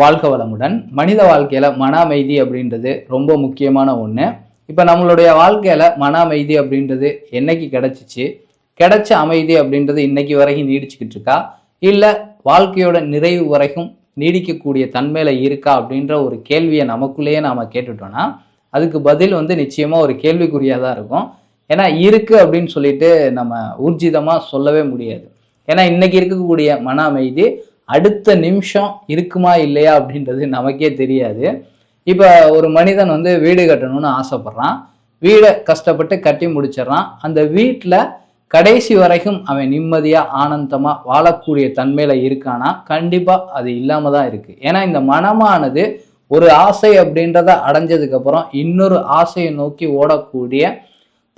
வாழ்க வளமுடன். மனித வாழ்க்கையில மன அமைதி அப்படின்றது ரொம்ப முக்கியமான ஒன்று இப்போ நம்மளுடைய வாழ்க்கையில மன அமைதி அப்படின்றது என்னைக்கு கிடைச்சிச்சு? கிடைச்ச அமைதி அப்படின்றது இன்னைக்கு வரைக்கும் நீடிச்சுக்கிட்டு இருக்கா? இல்லை வாழ்க்கையோட நிறைவு வரைக்கும் நீடிக்கக்கூடிய தன்மையில இருக்கா அப்படின்ற ஒரு கேள்வியை நமக்குள்ளேயே நாம கேட்டுட்டோம்னா அதுக்கு பதில் வந்து நிச்சயமா ஒரு கேள்விக்குறியாக தான் இருக்கும். ஏன்னா இருக்கு அப்படின்னு சொல்லிட்டு நம்ம ஊர்ஜிதமாக சொல்லவே முடியாது. ஏன்னா இன்னைக்கு இருக்கக்கூடிய மன அமைதி அடுத்த நிமிஷம் இருக்குமா இல்லையா அப்படின்றது நமக்கே தெரியாது. இப்போ ஒரு மனிதன் வந்து வீடு கட்டணும்னு ஆசைப்பட்றான். வீடை கஷ்டப்பட்டு கட்டி முடிச்சிடுறான். அந்த வீட்டில் கடைசி வரைக்கும் அவன் நிம்மதியாக ஆனந்தமாக வாழக்கூடிய தன்மையில் இருக்கானா? கண்டிப்பாக அது இல்லாமல் தான் இருக்குது ஏன்னா இந்த மனமானது ஒரு ஆசை அப்படின்றத அடைஞ்சதுக்கப்புறம் இன்னொரு ஆசையை நோக்கி ஓடக்கூடிய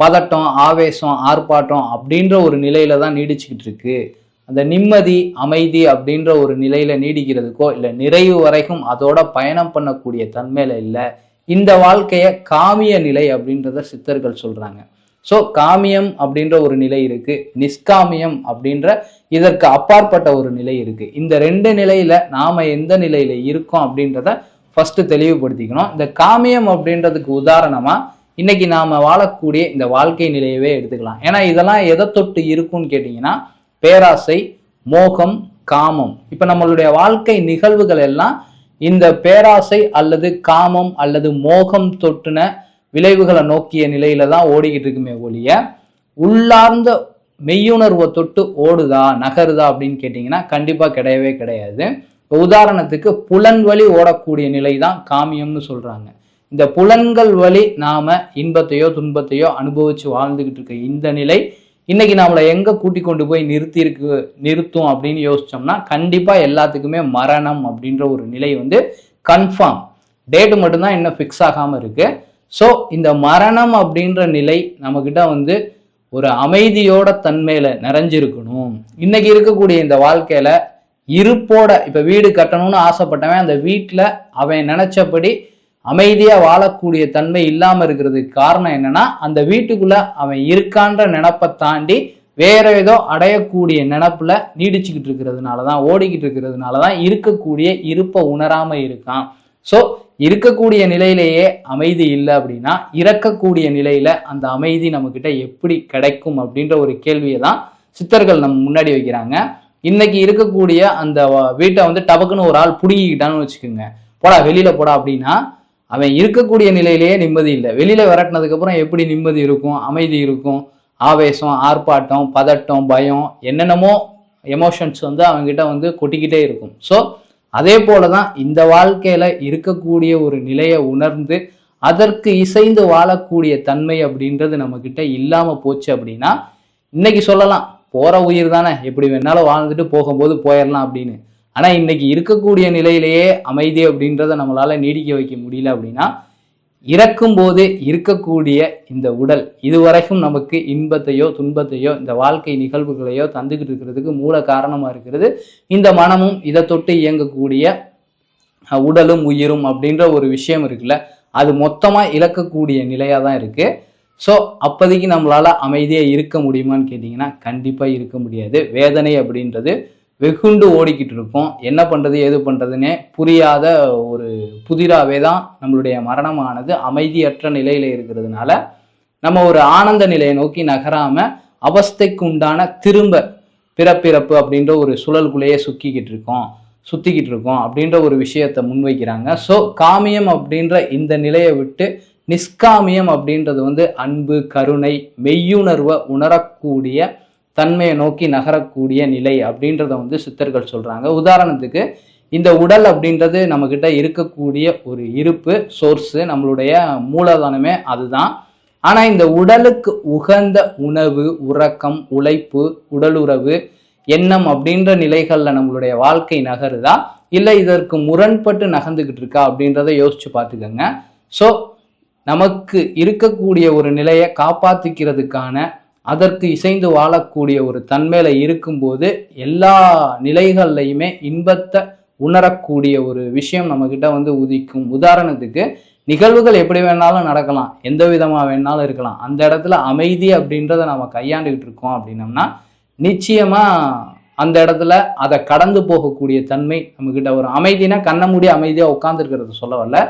பதட்டம் ஆவேசம் ஆர்ப்பாட்டம் அப்படின்ற ஒரு நிலையில தான் நீடிச்சுக்கிட்டு இருக்கு. அந்த நிம்மதி அமைதி அப்படின்ற ஒரு நிலையில நீடிக்கிறதுக்கோ இல்லை நிறைவு வரைக்கும் அதோட பயணம் பண்ணக்கூடிய தன்மையில இல்லை. இந்த வாழ்க்கைய காமிய நிலை அப்படின்றத சித்தர்கள் சொல்றாங்க. ஸோ காமியம் அப்படின்ற ஒரு நிலை இருக்கு நிஷ்காமியம் அப்படின்ற இதற்கு அப்பாற்பட்ட ஒரு நிலை இருக்கு. இந்த ரெண்டு நிலையில நாம எந்த நிலையில இருக்கோம் அப்படின்றத ஃபர்ஸ்ட் தெளிவுபடுத்திக்கணும். இந்த காமியம் அப்படின்றதுக்கு உதாரணமா இன்னைக்கு நாம வாழக்கூடிய இந்த வாழ்க்கை நிலையவே எடுத்துக்கலாம். ஏன்னா இதெல்லாம் எதை தொட்டு இருக்கும்னு கேட்டிங்கன்னா பேராசை மோகம் காமம். இப்போ நம்மளுடைய வாழ்க்கை நிகழ்வுகள் எல்லாம் இந்த பேராசை அல்லது காமம் அல்லது மோகம் தொட்டுன விளைவுகளை நோக்கிய நிலையில தான் ஓடிக்கிட்டு இருக்குமே ஒழிய உள்ளார்ந்த மெய்யுணர்வை தொட்டு ஓடுதா நகருதா அப்படின்னு கேட்டிங்கன்னா கண்டிப்பாக கிடையவே கிடையாது. இப்போ உதாரணத்துக்கு புலன் வழி ஓடக்கூடிய நிலை தான் காமியம்னு சொல்கிறாங்க இந்த புலன்கள் வழி நாம் இன்பத்தையோ துன்பத்தையோ அனுபவிச்சு வாழ்ந்துக்கிட்டு இருக்க இந்த நிலை இன்னைக்கு நம்மளை எங்க கூட்டி கொண்டு போய் நிறுத்தியிருக்கு நிறுத்தும் அப்படின்னு யோசிச்சோம்னா கண்டிப்பா எல்லாத்துக்குமே மரணம் அப்படின்ற ஒரு நிலை வந்து கன்ஃபார்ம் டேட்டு மட்டும்தான் இன்னும் ஃபிக்ஸ் ஆகாம இருக்கு. ஸோ இந்த மரணம் அப்படின்ற நிலை நம்மக்கிட்ட வந்து ஒரு அமைதியோட தன்மையில நிறைஞ்சிருக்கணும். இன்னைக்கு இருக்கக்கூடிய இந்த வாழ்க்கையில இருப்போட இப்ப வீடு கட்டணும்னு ஆசைப்பட்டவன் அந்த வீட்டில் அவன் நினைச்சபடி அமைதியாக வாழக்கூடிய தன்மை இல்லாமல் இருக்கிறதுக்கு காரணம் என்னன்னா அந்த வீட்டுக்குள்ள அவன் இருக்கான்ற நினப்பை தாண்டி வேற ஏதோ அடையக்கூடிய நினப்புல நீடிச்சுக்கிட்டு இருக்கிறதுனால தான் ஓடிக்கிட்டு இருக்கிறதுனால தான் இருக்கக்கூடிய இருப்பை உணராம இருக்கான். ஸோ இருக்கக்கூடிய நிலையிலேயே அமைதி இல்லை அப்படின்னா இறக்கக்கூடிய நிலையில அந்த அமைதி நம்மக்கிட்ட எப்படி கிடைக்கும் அப்படின்ற ஒரு கேள்வியை தான் சித்தர்கள் நம்ம முன்னாடி வைக்கிறாங்க. இன்னைக்கு இருக்கக்கூடிய அந்த வீட்டை வந்து டபக்குன்னு ஒரு ஆள் புடுங்கிக்கிட்டான்னு வச்சுக்கோங்க. போடா வெளியில போடா அப்படின்னா அவன் இருக்கக்கூடிய நிலையிலேயே நிம்மதி இல்லை. வெளியில விரட்டினதுக்கு அப்புறம் எப்படி நிம்மதி இருக்கும்? அமைதி இருக்கும்? ஆவேசம் ஆர்ப்பாட்டம் பதட்டம் பயம் என்னென்னமோ எமோஷன்ஸ் வந்து அவங்ககிட்ட வந்து கொட்டிக்கிட்டே இருக்கும். ஸோ அதே போல தான் இந்த வாழ்க்கையில இருக்கக்கூடிய ஒரு நிலையை உணர்ந்து அதற்கு இசைந்து வாழக்கூடிய தன்மை அப்படின்றது நம்ம கிட்ட இல்லாம போச்சு அப்படின்னா இன்னைக்கு சொல்லலாம் போற உயிர் தானே. எப்படி வேணாலும் வாழ்ந்துட்டு போகும்போது போயிடலாம் அப்படின்னு. ஆனால் இன்னைக்கு இருக்கக்கூடிய நிலையிலேயே அமைதி அப்படின்றத நம்மளால் நீடிக்க வைக்க முடியல அப்படின்னா இறக்கும்போது இருக்கக்கூடிய இந்த உடல் இதுவரைக்கும் நமக்கு இன்பத்தையோ துன்பத்தையோ இந்த வாழ்க்கை நிகழ்வுகளையோ தந்துக்கிட்டு இருக்கிறதுக்கு மூல காரணமாக இருக்கிறது இந்த மனமும் இதை தொட்டு இயங்கக்கூடிய உடலும் உயிரும் அப்படின்ற ஒரு விஷயம் இருக்குல்ல அது மொத்தமாக இழக்கக்கூடிய நிலையாக தான் இருக்குது ஸோ அப்போதைக்கு நம்மளால் அமைதியாக இருக்க முடியுமான்னு கேட்டிங்கன்னா கண்டிப்பாக இருக்க முடியாது. வேதனை அப்படின்றது வெகுண்டு ஓடிக்கிட்டு இருக்கோம் என்ன பண்ணுறது ஏது பண்ணுறதுன்னே புரியாத ஒரு புதிராவே தான் நம்மளுடைய மரணமானது. அமைதியற்ற நிலையில் இருக்கிறதுனால நம்ம ஒரு ஆனந்த நிலையை நோக்கி நகராமல் அவஸ்தைக்கு உண்டான திரும்ப பிறப்பிறப்பு அப்படின்ற ஒரு சுழலுக்குள்ளேயே சுக்கிக்கிட்டு இருக்கோம் சுத்திக்கிட்டு இருக்கோம் அப்படின்ற ஒரு விஷயத்தை முன்வைக்கிறாங்க. ஸோ காமியம் அப்படின்ற இந்த நிலையை விட்டு நிஷ்காமியம் அப்படின்றது வந்து அன்பு கருணை மெய்யுணர்வை உணரக்கூடிய தன்மையை நோக்கி நகரக்கூடிய நிலை அப்படின்றத வந்து சித்தர்கள் சொல்றாங்க. உதாரணத்துக்கு இந்த உடல் அப்படின்றது நம்மக்கிட்ட இருக்கக்கூடிய ஒரு இருப்பு சோர்ஸு நம்மளுடைய மூலதனமே அதுதான். ஆனா இந்த உடலுக்கு உகந்த உணவு உறக்கம் உழைப்பு உடலுறவு எண்ணம் அப்படின்ற நிலைகள்ல நம்மளுடைய வாழ்க்கை நகருதா? இல்லை இதற்கு முரண்பட்டு நகர்ந்துகிட்டு இருக்கா அப்படின்றத யோசிச்சு பார்த்துக்கோங்க. ஸோ நமக்கு இருக்கக்கூடிய ஒரு நிலையை காப்பாத்திக்கிறதுக்கான அதற்கு இசைந்து வாழக்கூடிய ஒரு தன்மையில இருக்கும்போது எல்லா நிலைகள்லையுமே இன்பத்தை உணரக்கூடிய ஒரு விஷயம் நம்மக்கிட்ட வந்து உதிக்கும். உதாரணத்துக்கு நிகழ்வுகள் எப்படி வேணாலும் நடக்கலாம். எந்த விதமாக வேணாலும் இருக்கலாம். அந்த இடத்துல அமைதி அப்படின்றத நம்ம கையாண்டுக்கிட்டு இருக்கோம் அப்படின்னம்னா நிச்சயமா அந்த இடத்துல அதை கடந்து போகக்கூடிய தன்மை நம்மக்கிட்ட ஒரு அமைதினா கண்ண மூடி அமைதியாக உட்காந்துருக்கிறது சொல்ல வரல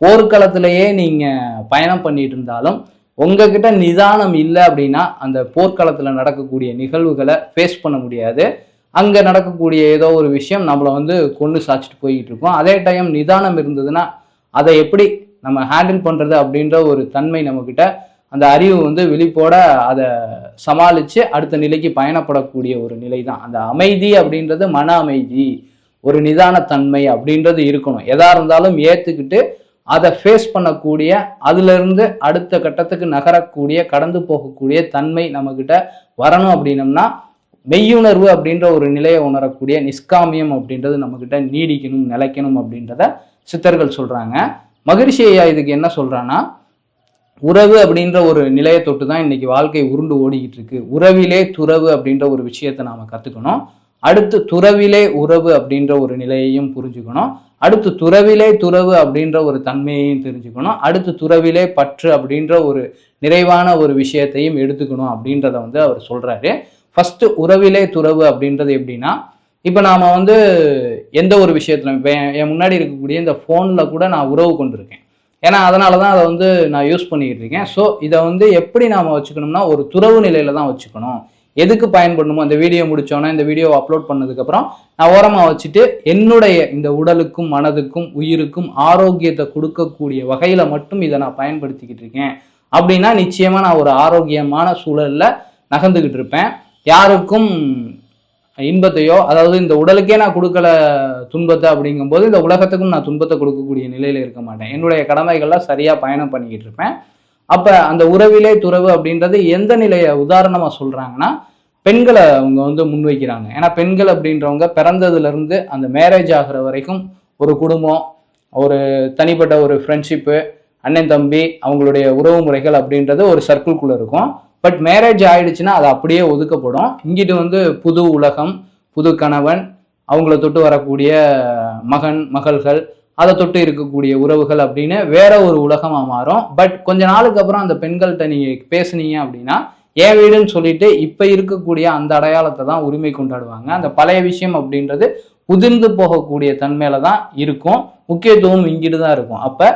போர்க்களத்திலேயே நீங்கள் பயணம் பண்ணிட்டு இருந்தாலும் உங்ககிட்ட நிதானம் இல்லை அப்படின்னா அந்த போர்க்களத்தில் நடக்கக்கூடிய நிகழ்வுகளை ஃபேஸ் பண்ண முடியாது. அங்கே நடக்கக்கூடிய ஏதோ ஒரு விஷயம் நம்மளை வந்து கொண்டு சாச்சிட்டு போய்கிட்டு இருக்கோம். அதே டைம் நிதானம் இருந்ததுன்னா அதை எப்படி நம்ம ஹேண்டில் பண்ணுறது அப்படின்ற ஒரு தன்மை நம்மக்கிட்ட அந்த அறிவு வந்து விழிப்போட அதை சமாளித்து அடுத்த நிலைக்கு பயணப்படக்கூடிய ஒரு நிலை தான் அந்த அமைதி அப்படின்றது மன அமைதி ஒரு நிதானத்தன்மை அப்படின்றது இருக்கணும். எதாக இருந்தாலும் ஏற்றுக்கிட்டு அதை ஃபேஸ் பண்ணக்கூடிய அதிலிருந்து அடுத்த கட்டத்துக்கு நகரக்கூடிய கடந்து போகக்கூடிய தன்மை நம்மக்கிட்ட வரணும் அப்படின்னம்னா மெய்யுணர்வு அப்படின்ற ஒரு நிலையை உணரக்கூடிய நிஷ்காமியம் அப்படின்றது நம்மக்கிட்ட நீடிக்கணும் நிலைக்கணும் அப்படின்றத சித்தர்கள் சொல்கிறாங்க மகிழ்ச்சி ஐயா இதுக்கு என்ன சொல்கிறான்னா உறவு அப்படின்ற ஒரு நிலையை தொட்டு தான் இன்னைக்கு வாழ்க்கை உருண்டு ஓடிக்கிட்டு இருக்கு. உறவிலே துறவு அப்படின்ற ஒரு விஷயத்தை நாம் கற்றுக்கணும் அடுத்து துறவிலே உறவு அப்படின்ற ஒரு நிலையையும் புரிஞ்சுக்கணும். அடுத்து துறவிலே துறவு அப்படின்ற ஒரு தன்மையையும் தெரிஞ்சுக்கணும். அடுத்து துறவிலே பற்று அப்படின்ற ஒரு நிறைவான ஒரு விஷயத்தையும் எடுத்துக்கணும் அப்படின்றத வந்து அவர் சொல்றாரு. ஃபர்ஸ்ட் உறவிலே துறவு அப்படின்றது எப்படின்னா இப்போ நாம வந்து எந்த ஒரு விஷயத்துல இப்போ என் முன்னாடி இருக்கக்கூடிய இந்த ஃபோனில் கூட நான் உறவு கொண்டிருக்கேன். ஏன்னா அதனால தான் அதை வந்து நான் யூஸ் பண்ணிக்கிட்டு இருக்கேன். ஸோ இதை வந்து எப்படி நாம் வச்சுக்கணும்னா ஒரு துறவு நிலையில தான் வச்சுக்கணும். எதுக்கு பயன்படணுமோ அந்த வீடியோ முடித்தோன்னே இந்த வீடியோ அப்லோட் பண்ணதுக்கப்புறம் நான் ஓரமாக வச்சுட்டு என்னுடைய இந்த உடலுக்கும் மனதுக்கும் உயிருக்கும் ஆரோக்கியத்தை கொடுக்கக்கூடிய வகையில் மட்டும் இதை நான் பயன்படுத்திக்கிட்டு இருக்கேன். அப்படின்னா நிச்சயமாக நான் ஒரு ஆரோக்கியமான சூழலில் நகர்ந்துக்கிட்டு இருப்பேன். யாருக்கும் இன்பத்தையோ அதாவது இந்த உடலுக்கே நான் கொடுக்கல துன்பத்தை அப்படிங்கும்போது இந்த உலகத்துக்கும் நான் துன்பத்தை கொடுக்கக்கூடிய நிலையில் இருக்க மாட்டேன். என்னுடைய கடமைகள்லாம் சரியாக பயணம் பண்ணிக்கிட்டு இருப்பேன். அப்ப அந்த உறவிலே துறவு அப்படின்றது எந்த நிலையை உதாரணமா சொல்றாங்கன்னா பெண்களை அவங்க வந்து முன்வைக்கிறாங்க. ஏன்னா பெண்கள் அப்படின்றவங்க பிறந்ததுலேருந்து அந்த மேரேஜ் ஆகிற வரைக்கும் ஒரு குடும்பம் ஒரு தனிப்பட்ட ஒரு ஃப்ரெண்ட்ஷிப்பு அண்ணன் தம்பி அவங்களுடைய உறவு முறைகள் அப்படின்றது ஒரு சர்க்கிள்குள்ளே இருக்கும். பட் மேரேஜ் ஆயிடுச்சுன்னா அது அப்படியே ஒதுக்கப்படும். இங்கிட்டு வந்து புது உலகம் புது கணவன் அவங்கள தொட்டு வரக்கூடிய மகன் மகள்கள் அதை தொட்டு இருக்கக்கூடிய உறவுகள் அப்படின்னு வேற ஒரு உலகமாக மாறும். பட் கொஞ்ச நாளுக்கு அப்புறம் அந்த பெண்கள்கிட்ட நீங்க பேசுனீங்க அப்படின்னா என் வீடுன்னு சொல்லிட்டு இப்போ இருக்கக்கூடிய அந்த அடையாளத்தை தான் உரிமை கொண்டாடுவாங்க. அந்த பழைய விஷயம் அப்படின்றது உதிர்ந்து போகக்கூடிய தன்மையில தான் இருக்கும். முக்கியத்துவம் இங்கிட்டு தான் இருக்கும். அப்போ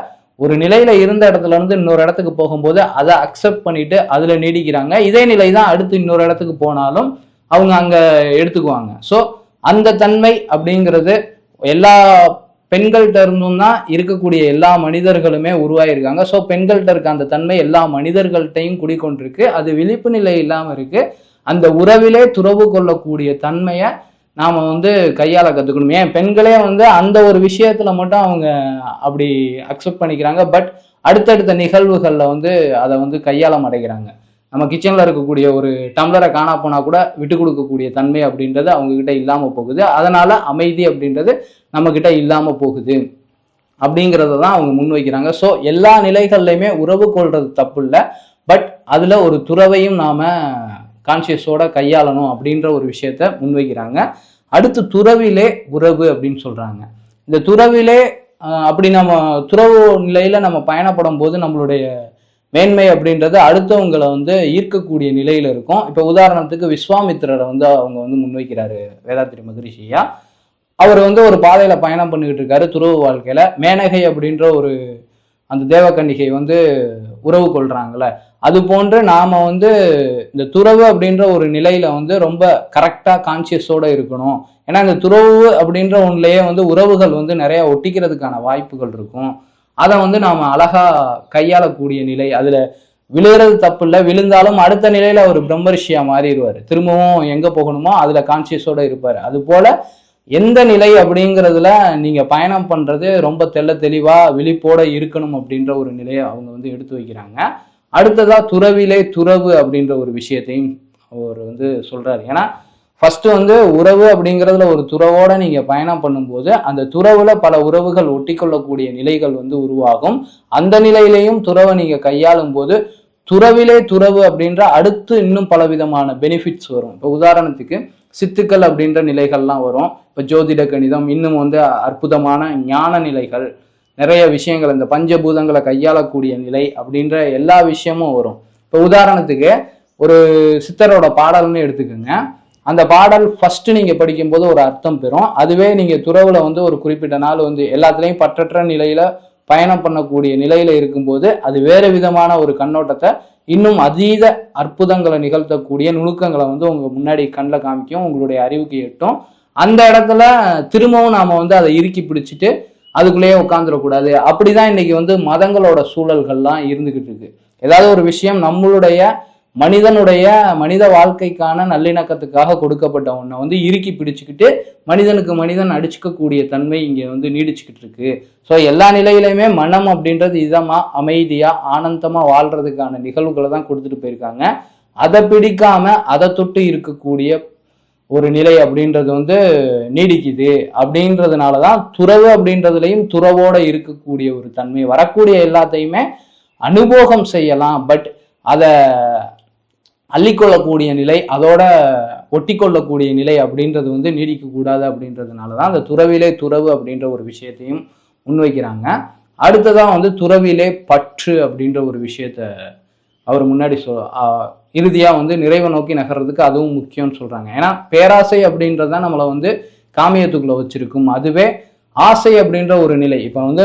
ஒரு நிலையில இருந்த இடத்துல இருந்து இன்னொரு இடத்துக்கு போகும்போது அதை அக்செப்ட் பண்ணிட்டு அதுல நீடிக்கிறாங்க. இதே நிலை தான் அடுத்து இன்னொரு இடத்துக்கு போனாலும் அவங்க அங்க எடுத்துக்குவாங்க. ஸோ அந்த தன்மை அப்படிங்கிறது எல்லா பெண்கள்கிட்ட இருந்தும் தான் இருக்கக்கூடிய எல்லா மனிதர்களுமே உருவாயிருக்காங்க. ஸோ பெண்கள்கிட்ட இருக்க அந்த தன்மை எல்லா மனிதர்கள்ட்டையும் குடிக்கொண்டிருக்கு அது விழிப்பு நிலை இல்லாமல் இருக்கு. அந்த உறவிலே துறவு கொள்ளக்கூடிய தன்மையை நாம் வந்து கையாள கற்றுக்கணும் ஏன்? பெண்களே வந்து அந்த ஒரு விஷயத்தில் மட்டும் அவங்க அப்படி அக்செப்ட் பண்ணிக்கிறாங்க. பட் அடுத்தடுத்த நிகழ்வுகளில் வந்து அதை வந்து கையாள மாட்டேங்கிறாங்க. நம்ம கிச்சனில் இருக்கக்கூடிய ஒரு டம்ளரை காணா போனால் கூட விட்டு கொடுக்கக்கூடிய தன்மை அப்படின்றது அவங்க கிட்ட இல்லாமல் போகுது. அதனால் அமைதி அப்படின்றது நம்மக்கிட்ட இல்லாமல் போகுது. அப்படிங்கிறத தான் அவங்க முன்வைக்கிறாங்க. ஸோ எல்லா நிலைகள்லையுமே உறவு கொள்வது தப்பு இல்லை பட் அதில் ஒரு துறவையும் நாம் கான்சியஸோட கையாளணும் அப்படின்ற ஒரு விஷயத்த முன்வைக்கிறாங்க. அடுத்து துறவிலே உறவு அப்படின்னு சொல்கிறாங்க இந்த துறவிலே அப்படி நம்ம துறவு நிலையில் நம்ம பயணப்படும் போது நம்மளுடைய மேன்மை அப்படின்றது அடுத்தவங்களை வந்து ஈர்க்கக்கூடிய நிலையில இருக்கும். இப்போ உதாரணத்துக்கு விஸ்வாமித்திரரை வந்து அவங்க வந்து முன்வைக்கிறாரு வேதாத்திரி மகரிஷியா. அவர் வந்து ஒரு பாதையில பயணம் பண்ணிக்கிட்டு இருக்காரு துறவு வாழ்க்கையில. மேனகை அப்படின்ற ஒரு அந்த தேவகன்னிகை வந்து உறவு கொள்றாங்கல்ல. அது போன்று நாம வந்து இந்த துறவு அப்படின்ற ஒரு நிலையில வந்து ரொம்ப கரெக்டா கான்சியஸோட இருக்கணும். ஏன்னா இந்த துறவு அப்படின்ற ஒன்றுலயே வந்து உறவுகள் வந்து நிறைய ஒட்டிக்கிறதுக்கான வாய்ப்புகள் இருக்கும். அதை வந்து நாம் அழகாக கையாளக்கூடிய நிலை அதில் விழுகிறது தப்பு இல்லை விழுந்தாலும் அடுத்த நிலையில் அவர் பிரம்மரிஷியா மாறிடுவார். திரும்பவும் எங்கே போகணுமோ அதில் கான்சியஸோடு இருப்பார். அதுபோல் எந்த நிலை அப்படிங்கிறதுல நீங்கள் பயணம் பண்ணுறது ரொம்ப தெள்ள தெளிவாக விழிப்போட இருக்கணும் அப்படின்ற ஒரு நிலையை அவங்க வந்து எடுத்து வைக்கிறாங்க. அடுத்ததாக துறவிலே துறவு அப்படின்ற ஒரு விஷயத்தையும் அவர் வந்து சொல்கிறார் ஏன்னா ஃபர்ஸ்ட் வந்து உறவு அப்படிங்கிறதுல ஒரு துறவோட நீங்க பயணம் பண்ணும்போது அந்த துறவுல பல உறவுகள் ஒட்டிக்கொள்ளக்கூடிய நிலைகள் வந்து உருவாகும். அந்த நிலையிலையும் துறவை நீங்க கையாளும் போது துறவிலே துறவு அப்படின்ற அடுத்து இன்னும் பலவிதமான பெனிஃபிட்ஸ் வரும். இப்போ உதாரணத்துக்கு சித்துக்கள் அப்படின்ற நிலைகள்லாம் வரும். இப்போ ஜோதிட கணிதம் இன்னும் வந்து அற்புதமான ஞான நிலைகள் நிறைய விஷயங்கள் இந்த பஞ்சபூதங்களை கையாளக்கூடிய நிலை அப்படின்ற எல்லா விஷயமும் வரும். இப்போ உதாரணத்துக்கு ஒரு சித்தரோட பாடல்னு எடுத்துக்கோங்க. அந்த பாடல் ஃபர்ஸ்ட் நீங்க படிக்கும்போது ஒரு அர்த்தம் பெறும். அதுவே நீங்க துறவுல வந்து ஒரு குறிப்பிட்ட நாள் வந்து எல்லாத்துலேயும் பற்றற்ற நிலையில பயணம் பண்ணக்கூடிய நிலையில இருக்கும்போது அது வேறு விதமான ஒரு கண்ணோட்டத்தை இன்னும் அதீத அற்புதங்களை நிகழ்த்தக்கூடிய நுணுக்கங்களை வந்து உங்க முன்னாடி கண்ணில் காமிக்கும் உங்களுடைய அறிவுக்கு எட்டும். அந்த இடத்துல திரும்பவும் நாம வந்து அதை இறுக்கி பிடிச்சிட்டு அதுக்குள்ளேயே உட்காந்துடக்கூடாது அப்படிதான் இன்னைக்கு வந்து மதங்களோட சூழல்கள்லாம் இருந்துகிட்டு இருக்கு. ஏதாவது ஒரு விஷயம் நம்மளுடைய மனிதனுடைய மனித வாழ்க்கைக்கான நல்லிணக்கத்துக்காக கொடுக்கப்பட்ட ஒன்றை வந்து இறுக்கி பிடிச்சிக்கிட்டு மனிதனுக்கு மனிதன் அடிச்சுக்கக்கூடிய தன்மை இங்கே வந்து நீடிச்சுக்கிட்டு இருக்கு. ஸோ எல்லா நிலையிலையுமே மனம் அப்படின்றது இதமாக அமைதியாக ஆனந்தமாக வாழ்கிறதுக்கான நிகழ்வுகளை தான் கொடுத்துட்டு போயிருக்காங்க. அதை பிடிக்காம அதை தொட்டு இருக்கக்கூடிய ஒரு நிலை அப்படின்றது வந்து நீடிக்குது. அப்படின்றதுனால தான் துறவு அப்படின்றதுலையும் துறவோட இருக்கக்கூடிய ஒரு தன்மை வரக்கூடிய எல்லாத்தையுமே அனுபோகம் செய்யலாம். பட் அதை அள்ளிக்கொள்ளக்கூடிய நிலை அதோட ஒட்டி கொள்ளக்கூடிய நிலை அப்படின்றது வந்து நீடிக்கக்கூடாது அப்படின்றதுனால தான் அந்த துறவிலே துறவு அப்படின்ற ஒரு விஷயத்தையும் முன்வைக்கிறாங்க. அடுத்ததான் வந்து துறவிலே பற்று அப்படின்ற ஒரு விஷயத்த அவர் முன்னாடி சொ இறுதியாக வந்து நிறைவை நோக்கி நகர்றதுக்கு அதுவும் முக்கியம்னு சொல்கிறாங்க ஏன்னா பேராசை அப்படின்றது தான் நம்மளை வந்து காமியத்துக்குள்ளே வச்சிருக்கும். அதுவே ஆசை அப்படின்ற ஒரு நிலை. இப்போ வந்து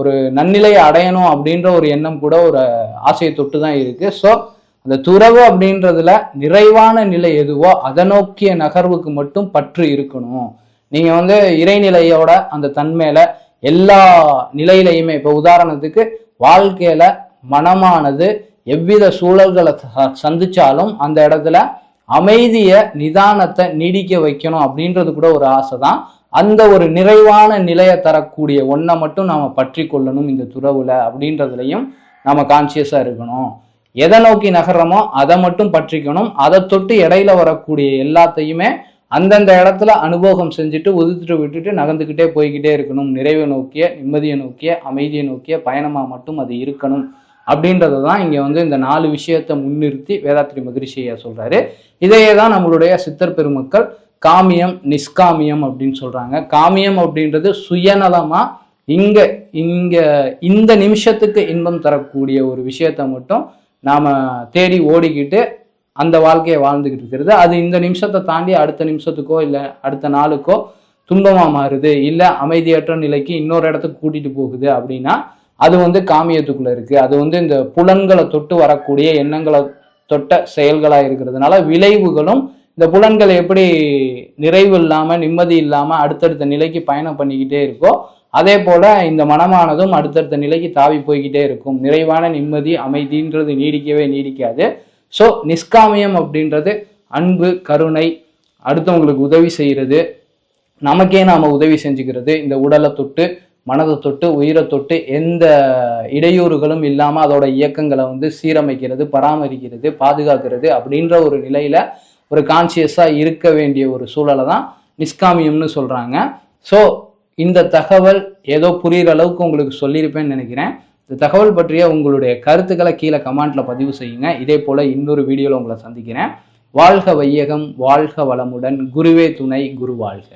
ஒரு நன்னிலையை அடையணும் அப்படின்ற ஒரு எண்ணம் கூட ஒரு ஆசையை தொட்டு தான் இருக்குது ஸோ அந்த துறவு அப்படின்றதுல நிறைவான நிலை எதுவோ அதை நோக்கிய நகர்வுக்கு மட்டும் பற்று இருக்கணும். நீங்க வந்து இறைநிலையோட அந்த தன்மையில எல்லா நிலையிலையுமே இப்போ உதாரணத்துக்கு வாழ்க்கையில மனமானது எவ்வித சூழல்களை ச- சந்திச்சாலும் அந்த இடத்துல அமைதிய நிதானத்தை நீடிக்க வைக்கணும் அப்படின்றது கூட ஒரு ஆசை தான் அந்த ஒரு நிறைவான நிலையை தரக்கூடிய ஒன்றை மட்டும் நாம பற்றி கொள்ளணும் இந்த துறவுல அப்படின்றதுலையும் நாம கான்சியஸா இருக்கணும். எதை நோக்கி நகர்றோமோ அதை மட்டும் பற்றிக்கணும். அதை தொட்டு இடையில வரக்கூடிய எல்லாத்தையுமே அந்தந்த இடத்துல அனுபவம் செஞ்சுட்டு உதிர்த்துட்டு விட்டுட்டு நகர்ந்துக்கிட்டே போய்கிட்டே இருக்கணும். நிறைவை நோக்கிய நிம்மதியை நோக்கிய அமைதியை நோக்கிய பயணமாக மட்டும் அது இருக்கணும். அப்படின்றத தான் இங்கே வந்து இந்த நாலு விஷயத்தை முன்னிறுத்தி வேதாத்திரி மகிழ்ச்சியா சொல்கிறாரு இதையே தான் நம்மளுடைய சித்தர் பெருமக்கள் காமியம் நிஷ்காமியம் அப்படின்னு சொல்கிறாங்க காமியம் அப்படின்றது சுயநலமாக இங்கே இங்கே இந்த நிமிஷத்துக்கு இன்பம் தரக்கூடிய ஒரு விஷயத்தை மட்டும் நாம் தேடி ஓடிக்கிட்டு அந்த வாழ்க்கையை வாழ்ந்துக்கிட்டு இருக்கிறது. அது இந்த நிமிஷத்தை தாண்டி அடுத்த நிமிஷத்துக்கோ இல்லை அடுத்த நாளுக்கோ துன்பமாக மாறுது. இல்லை அமைதியற்ற நிலைக்கு இன்னொரு இடத்துக்கு கூட்டிட்டு போகுது அப்படின்னா அது வந்து காமியத்துக்குள்ளே இருக்குது அது வந்து இந்த புலன்களை தொட்டு வரக்கூடிய எண்ணங்களை தொட்ட செயல்களாக இருக்கிறதுனால விளைவுகளும் இந்த புலன்கள் எப்படி நிறைவு இல்லாமல் நிம்மதி இல்லாமல் அடுத்தடுத்த நிலைக்கு பயணம் பண்ணிக்கிட்டே இருக்கோ அதே போல இந்த மனமானதும் அடுத்தடுத்த நிலைக்கு தாவி போய்கிட்டே இருக்கும். நிறைவான நிம்மதி அமைதின்றது நீடிக்கவே நீடிக்காது. ஸோ நிஷ்காமியம் அப்படின்றது அன்பு கருணை அடுத்தவங்களுக்கு உதவி செய்கிறது நமக்கே நாம் உதவி செஞ்சுக்கிறது இந்த உடலை தொட்டு மனதை தொட்டு உயிரை தொட்டு எந்த இடையூறுகளும் இல்லாமல் அதோட இயக்கங்களை வந்து சீரமைக்கிறது பராமரிக்கிறது பாதுகாக்கிறது அப்படின்ற ஒரு நிலையில் ஒரு கான்சியஸாக இருக்க வேண்டிய ஒரு சூழலை தான் நிஷ்காமியம்னு சொல்கிறாங்க ஸோ இந்த தகவல் ஏதோ புரிகிற அளவுக்கு உங்களுக்கு சொல்லியிருப்பேன்னு நினைக்கிறேன். இந்த தகவல் பற்றிய உங்களுடைய கருத்துக்களை கீழே கமெண்ட்ல பதிவு செய்யுங்க. இதே போல இன்னொரு வீடியோவில் உங்களை சந்திக்கிறேன். வாழ்க வையகம் வாழ்க வளமுடன். குருவே துணை குரு வாழ்க.